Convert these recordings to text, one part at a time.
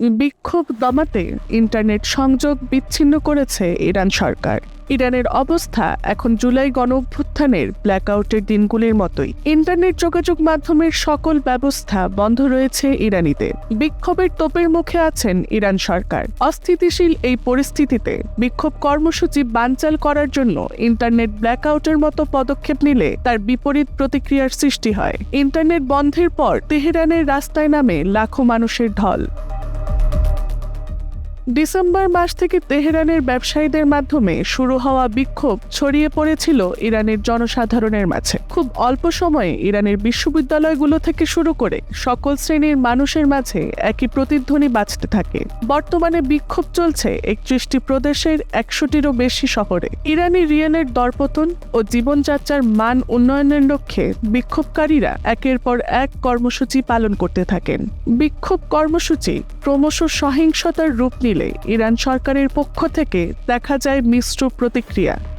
বিক্ষোভ দমাতে ইন্টারনেট সংযোগ বিচ্ছিন্ন করেছে ইরান সরকার। ইরানের অবস্থা এখন জুলাই গণ অভ্যুত্থানের ব্ল্যাকআউটের দিনগুলির মতোই। ইন্টারনেট যোগাযোগ মাধ্যমের সকল ব্যবস্থা বন্ধ রয়েছে ইরানিতে বিক্ষোভের তোপের মুখে আছেন ইরান সরকার। অস্থিতিশীল এই পরিস্থিতিতে বিক্ষোভ কর্মসূচি বানচাল করার জন্য ইন্টারনেট ব্ল্যাকআউটের মতো পদক্ষেপ নিলে তার বিপরীত প্রতিক্রিয়ার সৃষ্টি হয়। ইন্টারনেট বন্ধের পর তেহরানের রাস্তায় নামে লাখো মানুষের ঢল। ডিসেম্বর মাস থেকে তেহরানের ব্যবসায়ীদের মাধ্যমে শুরু হওয়া বিক্ষোভ ছড়িয়ে পড়েছিল ইরানের জনসাধারণের মাঝে। খুব অল্প সময়ে ইরানের বিশ্ববিদ্যালয়গুলো থেকে শুরু করে সকল শ্রেণির মানুষের মাঝে একই প্রতিধ্বনি বাঁচতে থাকে। বর্তমানে বিক্ষোভ চলছে একত্রিশটি প্রদেশের একশোটিরও বেশি শহরে। ইরানি রিয়েনের দরপতন ও জীবনযাত্রার মান উন্নয়নের লক্ষ্যে বিক্ষোভকারীরা একের পর এক কর্মসূচি পালন করতে থাকেন। বিক্ষোভ কর্মসূচি ক্রমশ সহিংসতার রূপ নিলে ইরান সরকারের পক্ষ থেকে দেখা যায় মিশ্র প্রতিক্রিয়া।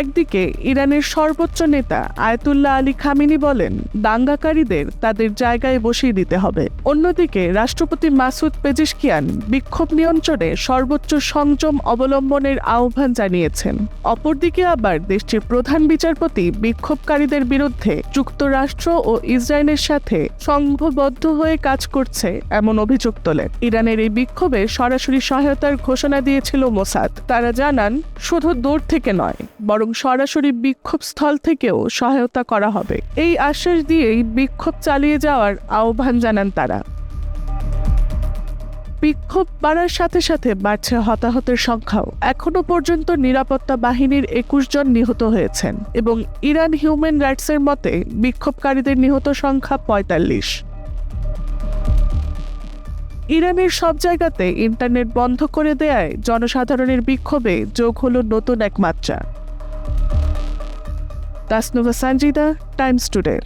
একদিকে ইরানের সর্বোচ্চ নেতা আয়তুল্লাহ আলী খামিনি বলেন, দাঙ্গাকারীদের তাদের জায়গায় বসিয়ে দিতে হবে। অন্যদিকে রাষ্ট্রপতি মাসুদ পেজিশকিয়ান বিক্ষোভ নিয়ন্ত্রণে সর্বোচ্চ সংযম অবলম্বনের আহ্বান জানিয়েছেন। অপরদিকে আবার দেশটির প্রধান বিচারপতি বিক্ষোভকারীদের বিরুদ্ধে যুক্তরাষ্ট্র ও ইসরায়েলের সাথে সংঘবদ্ধ হয়ে কাজ করছে এমন অভিযোগ তোলেন। ইরানের এই বিক্ষোভে সরাসরি সহায়তার ঘোষণা দিয়েছিল মোসাদ। তারা জানান, শুধু দূর থেকে নয়, বরং সরাসরি বিক্ষোভ স্থল থেকেও সহায়তা করা হবে। এই আশ্বাস দিয়েই বিক্ষোভ চালিয়ে যাওয়ার আহ্বান জানান তারা। বিক্ষোভ বাড়ার সাথে সাথে বাড়ছে হতাহতের সংখ্যাও। এখনও পর্যন্ত নিরাপত্তা বাহিনীর একুশ জন নিহত হয়েছেন এবং ইরান হিউম্যান রাইটসের মতে বিক্ষোভকারীদের নিহত সংখ্যা পঁয়তাল্লিশ। ইরানের সব জায়গাতে ইন্টারনেট বন্ধ করে দেয়ায় জনসাধারণের বিক্ষোভে যোগ হলো নতুন এক মাত্রা Das Novosanjida Times Today.